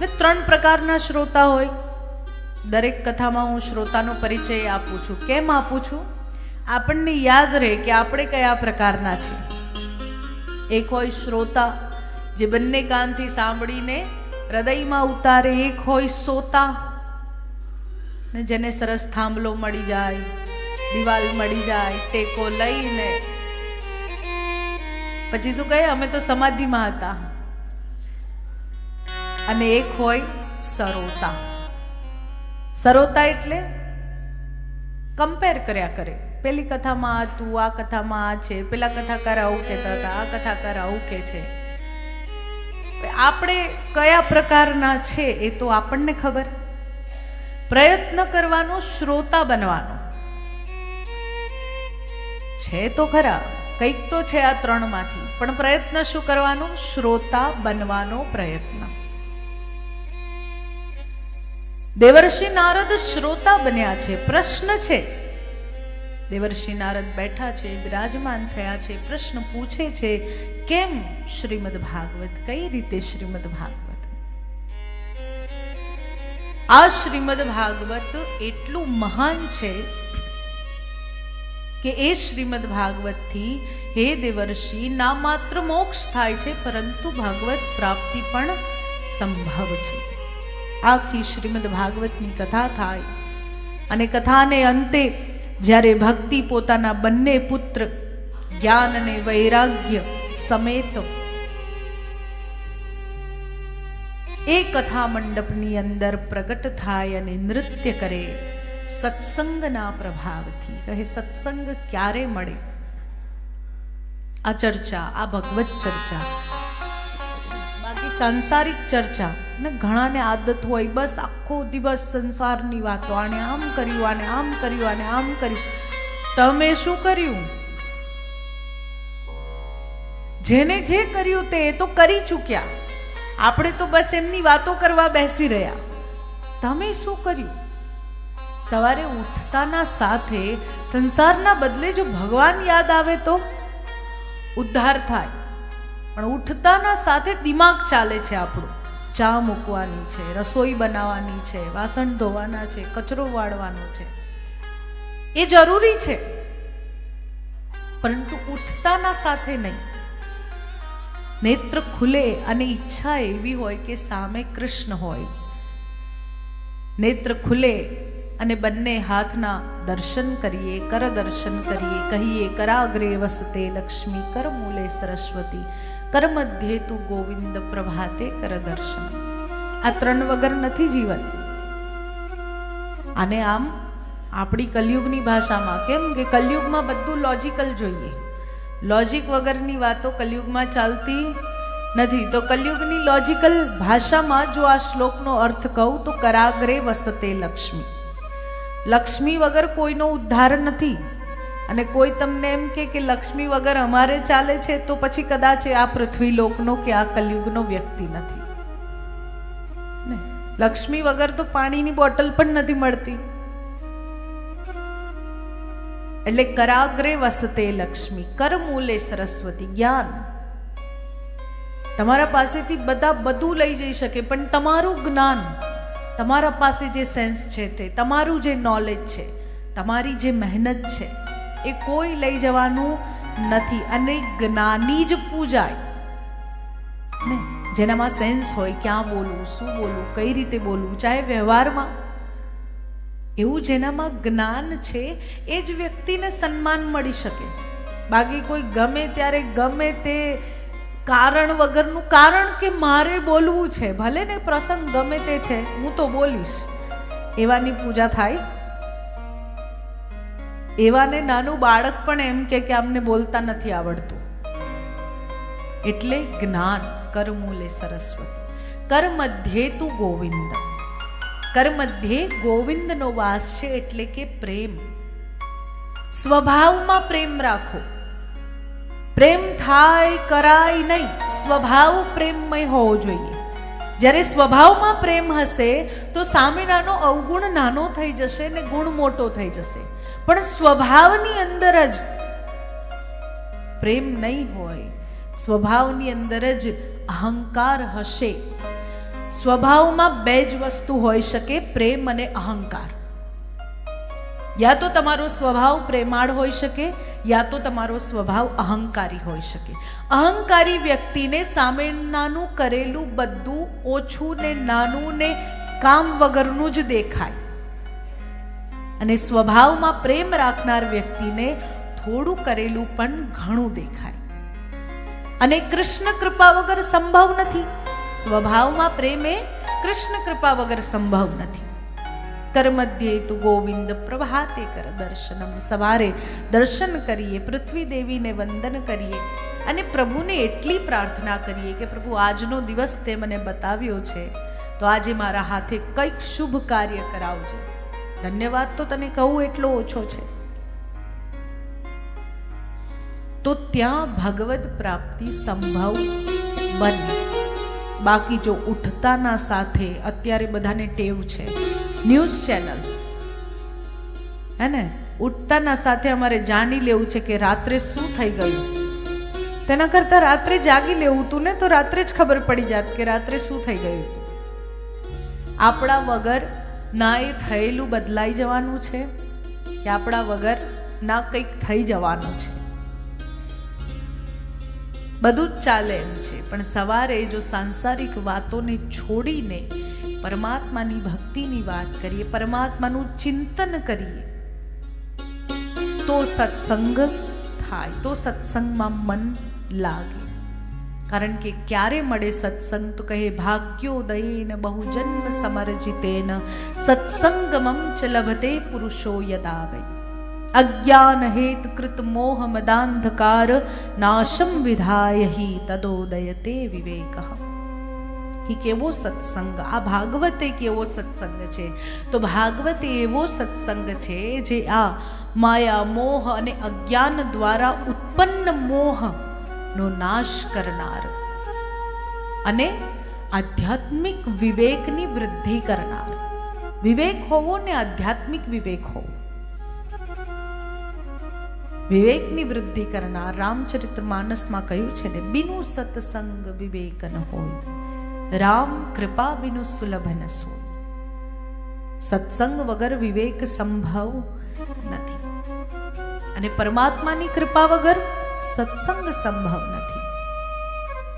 ને ત્રણ પ્રકારના શ્રોતા હોય. દરેક કથામાં હું શ્રોતાનો પરિચય આપું છું. કેમ આપું છું? આપણને યાદ રહે કે આપણે કયા પ્રકારના છીએ. એક હોય શ્રોતા જે બંને કાનથી સાંભળીને હૃદયમાં ઉતારે, એક હોય સોતા ને જેને સરસ થાંભલો મળી જાય, દિવાલ મળી જાય, ટેકો લઈને. પછી શું કહે? અમે તો સમાધિમાં હતા. અને એક હોય સરોતા. સરોતા એટલે કમ્પેર કર્યા કરે. પેલી કથામાં આ તું, આ કથામાં આ છે. પેલા કથાકાર આવું કહેતા હતા, આ કથાકાર આવું કે છે. આપણે કયા પ્રકારના છે એ તો આપણને ખબર. પ્રયત્ન કરવાનો, શ્રોતા બનવાનો. છે તો ખરા, કંઈક તો છે આ ત્રણમાંથી. પણ પ્રયત્ન શું કરવાનો? શ્રોતા બનવાનો પ્રયત્ન. દેવર્ષિ નારદ શ્રોતા બન્યા છે. પ્રશ્ન છે. દેવર્ષિ નારદ બેઠા છે, બિરાજમાન થયા છે. પ્રશ્ન પૂછે છે, કેમ શ્રીમદ ભાગવત? કઈ રીતે શ્રીમદ ભાગવત? આ શ્રીમદ ભાગવત એટલું મહાન છે કે એ શ્રીમદ ભાગવતથી હે દેવર્ષિ, ના માત્ર મોક્ષ થાય છે, પરંતુ ભાગવત પ્રાપ્તિ પણ સંભવ છે. આખી શ્રીમદ ભાગવતની કથા થાય. અને કથાને અંતે જ્યારે ભક્તિ પોતાના બંને પુત્ર જ્ઞાન અને વૈરાગ્ય સમેત એ કથા મંડપની અંદર પ્રગટ થાય અને નૃત્ય કરે, સત્સંગના પ્રભાવથી કહે, સત્સંગ ક્યારે મળે? આ ચર્ચા, આ ભગવત ચર્ચા. બાકી સાંસારિક ચર્ચા ને ઘણાને આદત હોય, બસ આખો દિવસ સંસારની વાતો, આને આમ કર્યું, આને આમ કર્યું, આને આમ કર્યું. તમે શું કર્યું? જેને જે કર્યું તે તો કરી ચૂક્યા. આપણે તો બસ એમની વાતો કરવા બેસી રહ્યા. તમે શું કર્યું? સવારે ઉઠતાના સાથે સંસારના બદલે જો ભગવાન યાદ આવે તો? ઉદ્ધાર થાય. પણ ઉઠતાના સાથે દિમાગ ચાલે છે આપણું. ચા મૂકવાની છે, રસોઈ બનાવવાની છે, વાસણ ધોવાના છે, કચરો વાળવાનો છે. એ જરૂરી છે. પરંતુ ઉઠતાના સાથે નહીં. નેત્ર ખુલે અને ઈચ્છા એવી હોય કે સામે કૃષ્ણ હોય. નેત્ર ખુલે અને બંને હાથના દર્શન કરીએ, કર દર્શન કરીએ, કહીએ, કરાગ્રે વસતે લક્ષ્મી, કર મૂલે સરસ્વતી કર મધ્યે તું ગોવિંદ પ્રભાતે કર દર્શન. આ ત્રણ વગર નથી જીવન. અને આમ આપણી કલયુગની ભાષામાં, કેમ કે કલયુગમાં બધું લોજિકલ જોઈએ. લોજિક વગરની વાતો કલયુગમાં ચાલતી નથી. તો કલયુગની લોજિકલ ભાષામાં જો આ શ્લોકનો અર્થ કહું, તો કરાગ્રે વસતે લક્ષ્મી. લક્ષ્મી વગર કોઈનો ઉદ્ધાર નથી. અને કોઈ તમને એમ કે કે લક્ષ્મી વગર અમારે ચાલે છે, તો પછી કદાચ આ પૃથ્વી લોકનો કે આ કલયુગનો વ્યક્તિ નથી. લક્ષ્મી વગર તો પાણીની બોટલ પણ નથી મળતી. એટલે કરાગ્રે વસતે લક્ષ્મી કરમૂલે સરસ્વતી જ્ઞાન. તમારા પાસેથી બધા બધું લઈ જઈ શકે, પણ તમારું જ્ઞાન તમારા પાસે જે સેન્સ છે તે, તમારું જે નોલેજ છે, તમારી જે મહેનત છે, એ કોઈ લઈ જવાનું નથી. અને જ્ઞાની જ પૂજાય. જેનામાં સેન્સ હોય, ક્યાં બોલવું, શું બોલવું, કઈ રીતે બોલવું, ચાહે વ્યવહારમાં. એવું જેનામાં જ્ઞાન છે, એ જ વ્યક્તિને સન્માન મળી શકે. બાકી કોઈ ગમે ત્યારે ગમે તે કારણ વગરનું કારણ કે મારે બોલવું છે? ભલે ને પ્રસંગ ગમે તે છે, હું તો બોલીશ. એવાની પૂજા થાય? એવાને નાનું બાળક પણ એમ કે આમને બોલતા નથી આવડતું. એટલે જ્ઞાન કરમૂલે સરસ્વતી. કર મધ્યે તું ગોવિંદ. કર મધ્યે ગોવિંદનો વાસ છે એટલે કે પ્રેમ. સ્વભાવમાં પ્રેમ રાખો. પ્રેમ થાય કરાય નહીં. સ્વભાવ પ્રેમમય હોવો જોઈએ. જ્યારે સ્વભાવમાં પ્રેમ હશે, તો સામેનાનો અવગુણ નાનો થઈ જશે ને ગુણ મોટો થઈ જશે. પણ સ્વભાવની અંદર જ પ્રેમ નહીં હોય. સ્વભાવની અંદર જ અહંકાર હશે. સ્વભાવમાં બે જ વસ્તુ હોઈ શકે, પ્રેમ અને અહંકાર. યા તો તમારો સ્વભાવ પ્રેમાળ હોઈ શકે, યા તો તમારો સ્વભાવ અહંકારી હોઈ શકે. અહંકારી વ્યક્તિને સામેનાનું કરેલું બધું ઓછું ને નાનું ને કામ વગરનું જ દેખાય. અને સ્વભાવમાં પ્રેમ રાખનાર વ્યક્તિને થોડું કરેલું પણ ઘણું દેખાય. અને કૃષ્ણ કૃપા વગર સંભવ નથી. સ્વભાવમાં પ્રેમે કૃષ્ણ કૃપા વગર સંભવ નથી. કરમધ્યે તું ગોવિંદ પ્રભાતે કર દર્શનમ. સવારે દર્શન કરીએ, પૃથ્વી દેવીને વંદન કરીએ અને પ્રભુને એટલી પ્રાર્થના કરીએ કે પ્રભુ આજનો દિવસ તે મને બતાવ્યો છે. તો આજે મારા હાથે કંઈક શુભ કાર્ય કરાવજો. ધન્યવાદ તો તને કહું એટલો ઓછો છે. તો ત્યાં ભગવત પ્રાપ્તિ સંભવ બને. બાકી જો ઉઠતાના સાથે અત્યારે બધાને ટેવ છે. News channel. હે ને? ઉઠતાના સાથે અમારે જાણી લેવું છે કે રાત્રે શું થઈ ગયું. તેના કરતાં રાત્રે જાગી લેવું તું ને તો રાત્રે જ ખબર પડી જાત કે રાત્રે શું થઈ ગયું હતું આપણા વગર ના એ થયેલું બદલાઈ જવાનું છે કે આપણા વગર ના કંઈક થઈ જવાનું છે. બધું જ ચાલે એમ છે, પણ સવારે જો સાંસારિક વાતોને છોડીને પરમાત્માની ભક્તિની વાત કરીએ પરમાત્માનું ચિંતન કરીએ તો સત્સંગ થાય તો સત્સંગમાં મન લાગે કારણ કે ક્યારે મળે સત્સંગ તો કહે ભાગ્યોદયેન બહુજન્મ સમરજિતેન સત્સંગમમ ચ લભતે પુરુષો યદાવૈ અજ્ઞાન હેત કૃત મોહ મદાંધકાર નાશમ વિધાય હિ તદોદયતે વિવેક કે કેવો સત્સંગ આ ભાગવત એક એવો સત્સંગ છે તો ભાગવત એવો સત્સંગ છે જે આ માયા મોહ અને અજ્ઞાન દ્વારા ઉત્પન્ન મોહ નો નાશ કરનાર અને આધ્યાત્મિક વિવેકની વૃદ્ધિ કરનાર વિવેક હોવો ને આધ્યાત્મિક વિવેક હોવો વિવેકની વૃદ્ધિ કરનાર રામચરિત માનસમાં કહ્યું છે ને બિનુ સત્સંગ વિવેક ન હોય રામ કૃપા વિનુ સુલભન સુ સત્સંગ વગર વિવેક સંભવ નથી અને પરમાત્માની કૃપા વગર સત્સંગ સંભવ નથી.